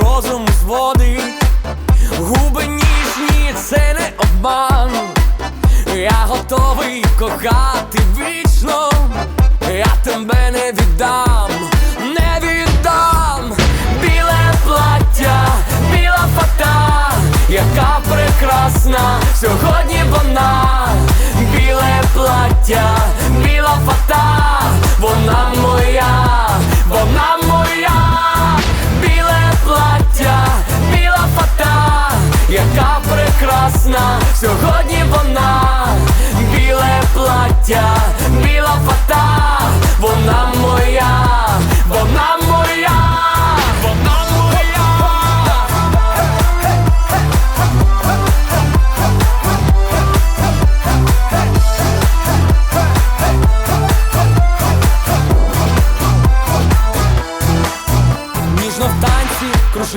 розум зводить, губи ніжні, це не обман. Я готовий кохати вічно, я тебе не віддам, не віддам біле плаття, біла фата, яка прекрасна сьогодні вона, біле плаття, біла фата.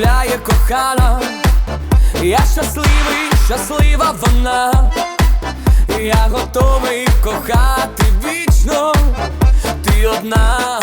Танці кохана, я щасливий, щаслива вона, я готовий кохати вічно, ти одна,